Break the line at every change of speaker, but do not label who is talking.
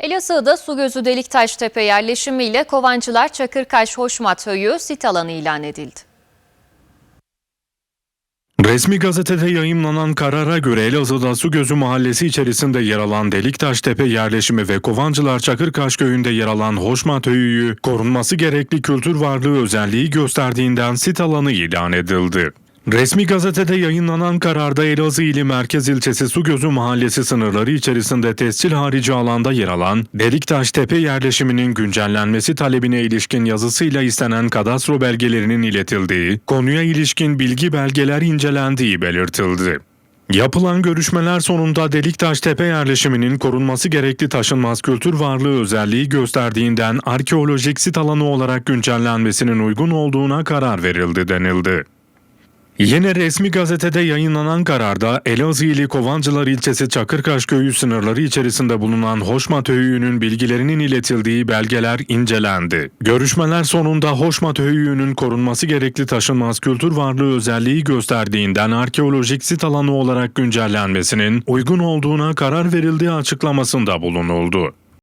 Elazığ'da Sugözü Deliktaştepe yerleşimiyle Kovancılar Çakırkaş Hoşmat Höyü sit alanı ilan edildi.
Resmi gazetede yayımlanan karara göre Elazığ'da Sugözü mahallesi içerisinde yer alan Deliktaştepe yerleşimi ve Kovancılar Çakırkaş köyünde yer alan Hoşmat Höyü'yü korunması gerekli kültür varlığı özelliği gösterdiğinden sit alanı ilan edildi. Resmi gazetede yayınlanan kararda Elazığ ili merkez ilçesi Sugözü mahallesi sınırları içerisinde tescil harici alanda yer alan Deliktaş Tepe yerleşiminin güncellenmesi talebine ilişkin yazısıyla istenen kadastro belgelerinin iletildiği, konuya ilişkin bilgi belgeler incelendiği belirtildi. Yapılan görüşmeler sonunda Deliktaş Tepe yerleşiminin korunması gerekli taşınmaz kültür varlığı özelliği gösterdiğinden arkeolojik sit alanı olarak güncellenmesinin uygun olduğuna karar verildi denildi. Yine resmi gazetede yayınlanan kararda Elazığ Kovancılar ilçesi Çakırkaş köyü sınırları içerisinde bulunan Hoşmat Höyü'nün bilgilerinin iletildiği belgeler incelendi. Görüşmeler sonunda Hoşmat Höyü'nün korunması gerekli taşınmaz kültür varlığı özelliği gösterdiğinden arkeolojik sit alanı olarak güncellenmesinin uygun olduğuna karar verildiği açıklamasında bulunuldu.